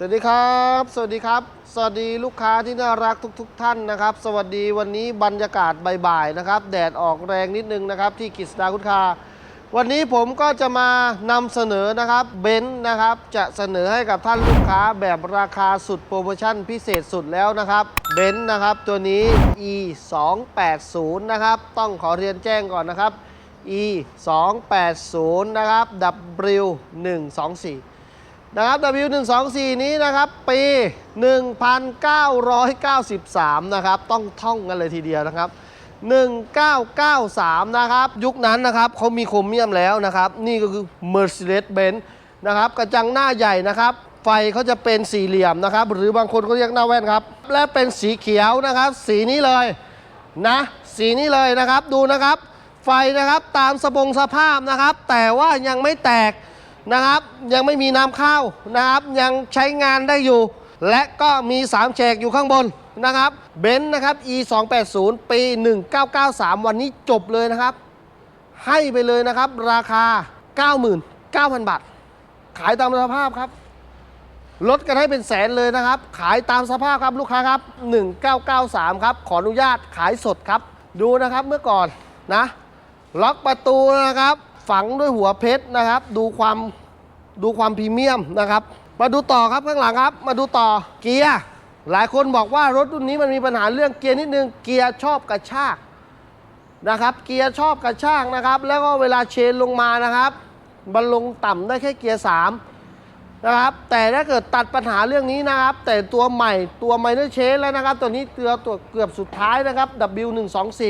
สวัสดีครับ สวัสดีครับ สวัสดีลูกค้าที่น่ารักทุกๆทท่านนะครับ สวัสดีวันนี้บรรยากาศบ่ายๆนะครับ แดดออกแรงนิดนึงนะครับ ที่กิษดาคุณคา วันนี้ผมก็จะมานำเสนอนะครับเบนซ์นะครับ จะเสนอให้กับท่านลูกค้าแบบราคาสุดโปรโมชั่นพิเศษสุดแล้วนะครับเบนซ์นะครับตัวนี้ e 2 8 0นะครับ ต้องขอเรียนแจ้งก่อนนะครับ e 2 8 0นะครับ w 1 2 4 นะครับ W124 นี้นะครับ ปี 1993 นะครับ ต้องท่องกันเลยทีเดียวนะครับ 1993 นะครับ ยุคนั้นนะครับเขามีโครเมียมแล้วนะครับ นี่ก็คือ Mercedes-Benz นะครับ กระจังหน้าใหญ่นะครับ ไฟเขาจะเป็นสี่เหลี่ยมนะครับ หรือบางคนเขาเรียกหน้าแว่นครับ และเป็นสีเขียวนะครับ สีนี้เลยนะ สีนี้เลยนะครับ ดูนะครับ ไฟนะครับ ตามสปงสภาพนะครับ แต่ว่ายังไม่แตก นะครับ ยังไม่มีน้ำเข้านะครับ ยังใช้งานได้อยู่ และก็มี3แฉกอยู่ข้างบนนะครับเบนซ์นะครับ e 2 8 0ปี 1993 วันนี้จบเลยนะครับ ให้ไปเลยนะครับ ราคา 99,000 บาท ขายตามสภาพครับลดกันให้เป็นแสนเลยนะครับ ขายตามสภาพครับลูกค้าครับ 1993 ครับ ขออนุญาตขายสดครับ ดูนะครับเมื่อก่อนนะ ล็อกประตูนะครับ ฝังด้วยหัวเพชรนะครับ ดูความดูความพรีเมียมนะครับ มาดูต่อครับข้างหลังครับ มาดูต่อเกียร์หลายคนบอกว่ารถรุ่นนี้มันมีปัญหาเรื่องเกียร์นิดนึงเกียร์ชอบกระชากนะครับ เกียร์ชอบกระชากนะครับ แล้วก็เวลาเชนลงมานะครับมันลงต่ำได้แค่เกียร์3นะครับ แต่ถ้าเกิดตัดปัญหาเรื่องนี้นะครับ แต่ตัวใหม่ตัวไมเนอร์เชนแล้วนะครับ ตัวนี้เตือตัวเกือบสุดท้ายนะครับ W124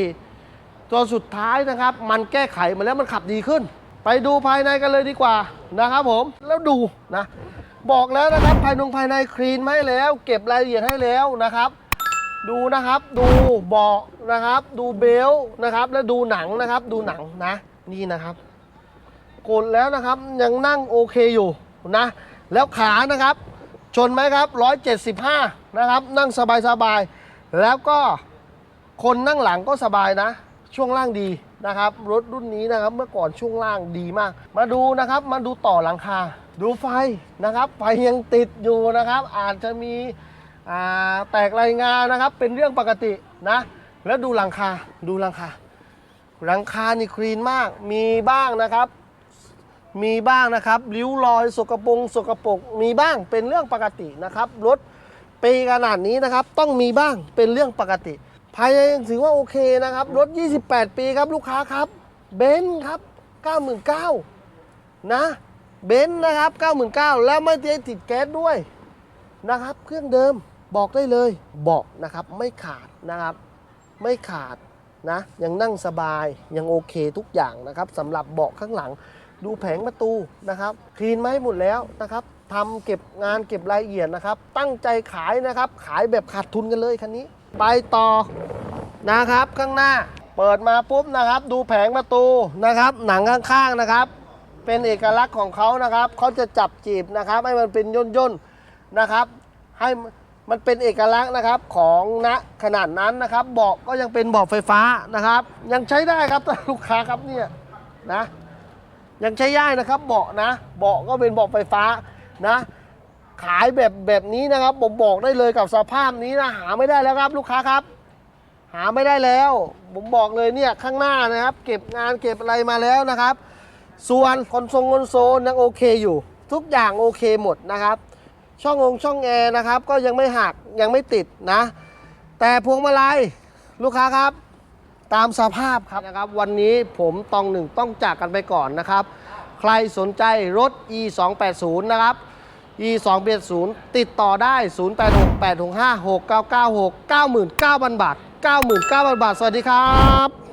ตัวสุดท้ายนะครับ มันแก้ไขมาแล้วมันขับดีขึ้น ไปดูภายในกันเลยดีกว่านะครับผมแล้วดูนะ บอกแล้วนะครับภายนงภายในคลีนมาให้แล้ว เก็บรายละเอียดให้แล้วนะครับ ดูนะครับดูเบาะนะครับ ดูเบลต์นะครับ แล้วดูหนังนะครับ ดูหนังนะ นี่นะครับกดแล้วนะครับยังนั่งโอเคอยู่นะ แล้วขานะครับ ชนไหมครับ 175 นะครับ นั่งสบายๆแล้วก็คนนั่งหลังก็สบายนะ ช่วงล่างดีนะครับ รถรุ่นนี้นะครับเมื่อก่อนช่วงล่างดีมาก มาดูนะครับมาดูต่อหลังคา ดูไฟนะครับไฟยังติดอยู่นะครับ อาจจะมีแตกรายงานนะครับ เป็นเรื่องปกตินะ แล้วดูหลังคาดูหลังคาหลังคานี่คลีนมากมีบ้างนะครับ มีบ้างนะครับริ้วรอยสกปรงสกปรกมีบ้างเป็นเรื่องปกตินะครับรถปีขนาดนี้นะครับ ต้องมีบ้างเป็นเรื่องปกติ ภายในยังถือว่าโอเคนะครับ รถ 28 ปีครับลูกค้าครับ เบนซ์ครับ 99,000นะ เบนซ์นะครับ 99,000 แล้วไม่ได้ติดแก๊สด้วยนะครับ เครื่องเดิมบอกได้เลยเบาะนะครับไม่ขาดนะครับ ไม่ขาดนะ ยังนั่งสบายยังโอเคทุกอย่างนะครับสำหรับเบาะข้างหลังดูแผงประตูนะครับคลีนมาให้หมดแล้วนะครับทำเก็บงานเก็บรายละเอียดนะครับ ตั้งใจขายนะครับ ขายแบบขาดทุนกันเลยคันนี้ ไปต่อนะครับข้างหน้าเปิดมาปุ๊บนะครับ ดูแผงประตูนะครับ หนังข้างๆนะครับ เป็นเอกลักษณ์ของเขานะครับเขาจะจับจีบนะครับให้มันเป็นย่นย่นๆนะครับ ให้มันเป็นเอกลักษณ์นะครับของณขนาดนั้นนะครับเบาะก็ยังเป็นเบาะไฟฟ้านะครับ ยังใช้ได้ครับลูกค้าครับเนี่ยนะยังใช้ได้นะครับเบาะนะเบาะก็เป็นเบาะไฟฟ้านะ ขายแบบแบบนี้นะครับผมบอกได้เลยกับสภาพนี้นะหาไม่ได้แล้วครับลูกค้าครับ หาไม่ได้แล้ว ผมบอกเลยเนี่ยข้างหน้านะครับ เก็บงานเก็บอะไรมาแล้วนะครับ ส่วนคอนโซลคอนโซลยังโอเคอยู่ ทุกอย่างโอเคหมดนะครับ ช่ององช่องแอร์นะครับ ก็ยังไม่หักยังไม่ติดนะ แต่พวงมาลัยลูกค้าครับ ตามสภาพครับนะครับ วันนี้ผมตองหนึ่งต้องจากกันไปก่อนนะครับ ใครสนใจรถ e 2 8 0นะครับ e 2 8 0ติดต่อได้ 0 8 6 8 6 5 6 9 9 6 99,000 บาท 99,000 บาท สวัสดีครับ